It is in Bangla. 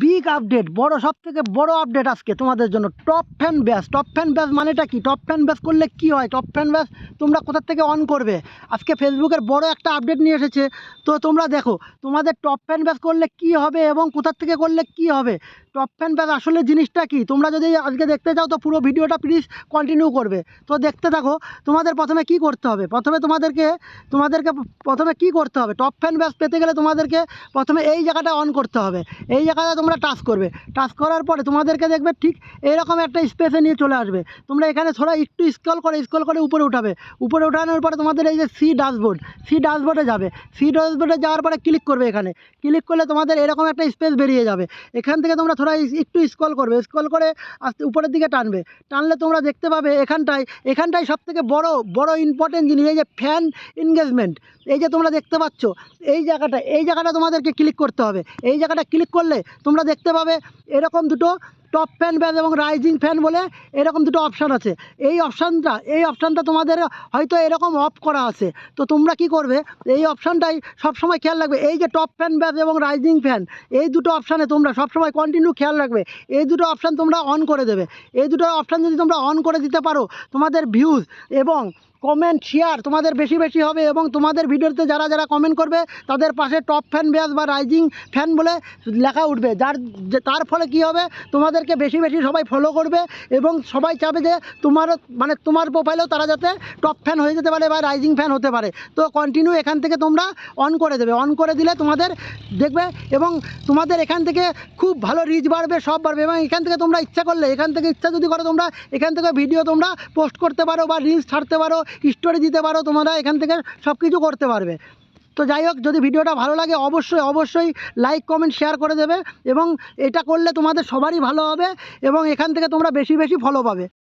বিগ আপডেট বড় সব থেকে বড় আপডেট আজকে তোমাদের জন্য। Top fan base top fan base মানেটা কি? টপ ফ্যান ব্যাস করলে কি হয়? টপ ফ্যান ব্যাস তোমরা কোথা থেকে অন করবে? আজকে ফেসবুকের বড় একটা আপডেট নিয়ে এসেছে। তো তোমরা দেখো, তোমাদের টপ ফ্যান ব্যাস করলে কি হবে এবং কোথা থেকে করলে কি হবে? টপ ফ্যান ব্যাস আসলে জিনিসটা কি? তোমরা যদি আজকে দেখতে চাও, তো পুরো ভিডিওটা প্লিজ কন্টিনিউ করবে। তো দেখতে থাকো, তোমাদের প্রথমে কি করতে হবে? প্রথমে তোমাদেরকে তোমাদেরকে প্রথমে কি করতে হবে? টপ ফ্যান ব্যাস পেতে গেলে তোমাদেরকে প্রথমে এই জায়গাটা অন করতে হবে। এই জায়গাটা তোমরা টাচ করবে। টাচ করার পরে তোমাদেরকে দেখবে ঠিক এরকম একটা স্পেসে নিয়ে চলে আসবে। তোমরা এখানে থোড়া একটু স্ক্রল করে স্ক্রল করে উপরে উঠাবে। উপরে উঠানোর পরে তোমাদের এই যে সি ড্যাশবোর্ড সি ড্যাশবোর্ডে যাবে। সি ড্যাশবোর্ডে যাওয়ার পরে ক্লিক করবে এখানে। ক্লিক করলে তোমাদের এরকম একটা স্পেস বেরিয়ে যাবে। এখান থেকে তোমরা থোড়া একটু স্ক্রল করবে। স্ক্রল করে আস্তে উপরের দিকে টানবে। টানলে তোমরা দেখতে পাবে এখানটায় এখানটায় সব থেকে বড় বড় ইম্পর্টেন্ট জিনিস এই যে ফ্যান এনগেজমেন্ট এই যে তোমরা দেখতে পাচ্ছ, এই জায়গাটা এই জায়গাটা তোমাদেরকে ক্লিক করতে হবে। এই জায়গাটা ক্লিক করলে তোমরা দেখতে পাবে এরকম দুটো টপ ফ্যান ব্যাস এবং রাইজিং ফ্যান বলে এরকম দুটো অপশান আছে। এই অপশানটা এই অপশানটা তোমাদের হয়তো এরকম অফ করা আছে। তো তোমরা কি করবে? এই অপশানটাই সবসময় খেয়াল রাখবে। এই যে টপ ফ্যান ব্যাস এবং রাইজিং ফ্যান, এই দুটো অপশানে তোমরা সবসময় কন্টিনিউ খেয়াল রাখবে। এই দুটো অপশান তোমরা অন করে দেবে। এই দুটো অপশান যদি তোমরা অন করে দিতে পারো, তোমাদের ভিউজ এবং কমেন্ট শেয়ার তোমাদের বেশি বেশি হবে এবং তোমাদের ভিডিওতে যারা যারা কমেন্ট করবে, তাদের পাশে টপ ফ্যান ব্যাস বা রাইজিং ফ্যান বলে লেখা উঠবে। যার তার ফলে কি হবে? তোমাদেরকে বেশি বেশি সবাই ফলো করবে এবং সবাই চাবে যে তোমার মানে তোমার প্রোফাইলেও তারা যাতে টপ ফ্যান হয়ে যেতে পারে বা রাইজিং ফ্যান হতে পারে। তো কন্টিনিউ এখান থেকে তোমরা অন করে দেবে। অন করে দিলে তোমাদের দেখবে এবং তোমাদের এখান থেকে খুব ভালো রিচ বাড়বে, সব বাড়বে এবং এখান থেকে তোমরা ইচ্ছা করলে, এখান থেকে ইচ্ছা যদি করো তোমরা, এখান থেকে ভিডিও তোমরা পোস্ট করতে পারো বা রিলস ছাড়তে পারো স্টোরি দিতে পারো, তোমরা এখান থেকে সব কিছু করতে পারবে। তো যাই হোক, যদি ভিডিওটা ভালো লাগে, অবশ্যই অবশ্যই লাইক কমেন্ট শেয়ার করে দেবে এবং এটা করলে তোমাদের সবারই ভালো হবে এবং এখান থেকে তোমরা বেশি বেশি ফলো পাবে।